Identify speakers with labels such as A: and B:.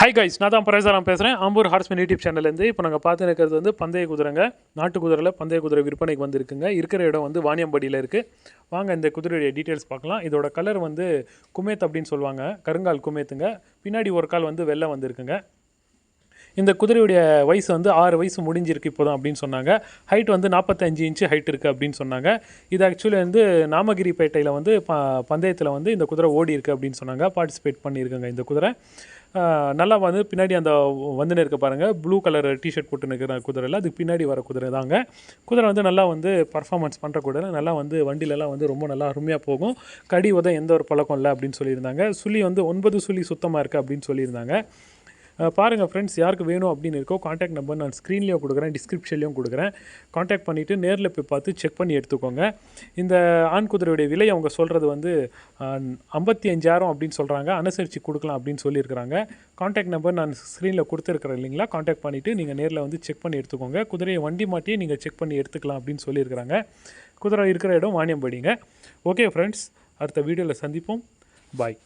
A: Hi guys நான் தான் பரேசாராம் பேசுகிறேன் ஆம்பூர் ஹார்ஸ்மேன் யூடியூப் சேனல்லேருந்து இப்போ நாங்கள் பார்த்து இருக்கிறது வந்து பந்தய குதிரைங்க. நாட்டு குதிரையில் பந்தய குதிரை விற்பனைக்கு வந்திருக்குங்க. இருக்கிற இடம் வந்து வாணியம்பாடியில் இருக்குது வாங்க இந்த குதிரையுடைய டீட்டெயில்ஸ் பார்க்கலாம். இதோட கலர் வந்து குமேத் அப்படின்னு சொல்லுவாங்க. கருங்கால் குமேத்துங்க. பின்னாடி ஒரு கால் வந்து வெள்ளை வந்திருக்குங்க. இந்த குதிரையுடைய வயசு வந்து ஆறு வயசு முடிஞ்சிருக்கு இப்போதான் அப்படின்னு சொன்னாங்க. ஹைட் வந்து நாற்பத்தஞ்சு இன்ச்சு ஹைட் இருக்குது அப்படின்னு சொன்னாங்க. இது ஆக்சுவலி வந்து நாமகிரி பேட்டையில் வந்து ப பந்தயத்தில் வந்து இந்த குதிரை ஓடி இருக்குது அப்படின்னு சொன்னாங்க. பார்ட்டிசிபேட் பண்ணியிருக்காங்க இந்த குதிரை. நல்லா வந்து பின்னாடி அந்த வந்துன்னு இருக்க பாருங்கள் ப்ளூ கலர் டிஷர்ட் போட்டு நிற்கிற குதிரையில் அதுக்கு பின்னாடி வர குதிரை தாங்க. குதிரை வந்து நல்லா வந்து பர்ஃபார்மன்ஸ் பண்ணுற குதிரை. நல்லா வந்து வண்டியிலலாம் வந்து ரொம்ப நல்லா அருமையாக போகும். கடி உதம் எந்த ஒரு பழக்கம் இல்லை அப்படின்னு சொல்லியிருந்தாங்க. சுழி வந்து ஒன்பது சுழி சுத்தமாக இருக்குது அப்படின்னு சொல்லியிருந்தாங்க. பாருங்கள் ஃப்ரெண்ட்ஸ் யாருக்கு வேணும் அப்படின்னு இருக்கோ காண்டாக்ட் நம்பர் நான் ஸ்க்ரீன்லேயும் கொடுக்குறேன் டிஸ்கிரிப்ஷன்லேயும் கொடுக்குறேன். காண்டாக்ட் பண்ணிவிட்டு நேரில் போய் பார்த்து செக் பண்ணி எடுத்துக்கோங்க. இந்த ஆண் குதிரையுடைய விலை அவங்க சொல்கிறது வந்து ஐம்பத்தி அஞ்சாயிரம் அப்படின்னு சொல்கிறாங்க அனுசரித்து கொடுக்கலாம் அப்படின்னு சொல்லியிருக்கிறாங்க. காண்டாக்ட் நம்பர் நான் ஸ்க்ரீனில் கொடுத்துருக்குறேன் இல்லைங்களா? காண்டாக்ட் பண்ணிவிட்டு நீங்கள் நேரில் வந்து செக் பண்ணி எடுத்துக்கோங்க. குதிரையை வண்டி மாட்டியே நீங்கள் செக் பண்ணி எடுத்துக்கலாம் அப்படின்னு சொல்லியிருக்கிறாங்க. குதிரை இருக்கிற இடம் வாணியம்படிங்க. ஓகே ஃப்ரெண்ட்ஸ் அடுத்த வீடியோவில் சந்திப்போம். பாய்